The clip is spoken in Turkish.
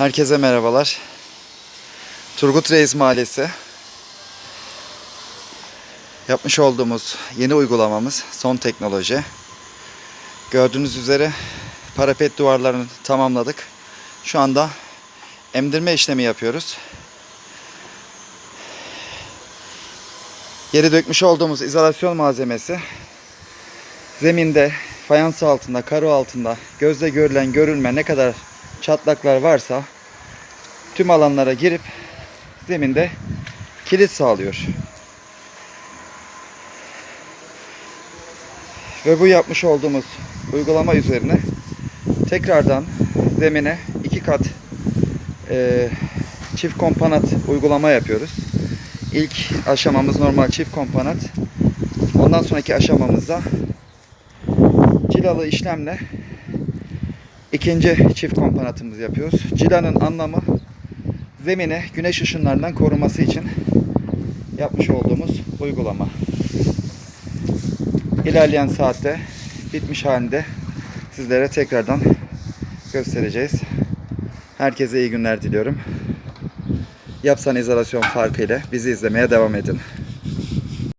Herkese merhabalar. Turgut Reis Mahallesi. Yapmış olduğumuz yeni uygulamamız son teknoloji. Gördüğünüz üzere parapet duvarlarını tamamladık. Şu anda emdirme işlemi yapıyoruz. Yeri dökmüş olduğumuz izolasyon malzemesi zeminde, fayans altında, karo altında gözle görülen görülme ne kadar çatlaklar varsa tüm alanlara girip zeminde kilit sağlıyor. Ve bu yapmış olduğumuz uygulama üzerine tekrardan zemine iki kat e, çift komponat uygulama yapıyoruz. İlk aşamamız normal çift komponat. Ondan sonraki aşamamızda cilalı işlemle ikinci çift komponatımızı yapıyoruz. Cilanın anlamı zemine güneş ışınlarından koruması için yapmış olduğumuz uygulama. İlerleyen saatte bitmiş halinde sizlere tekrardan göstereceğiz. Herkese iyi günler diliyorum. Yapsan izolasyon farkıyla bizi izlemeye devam edin.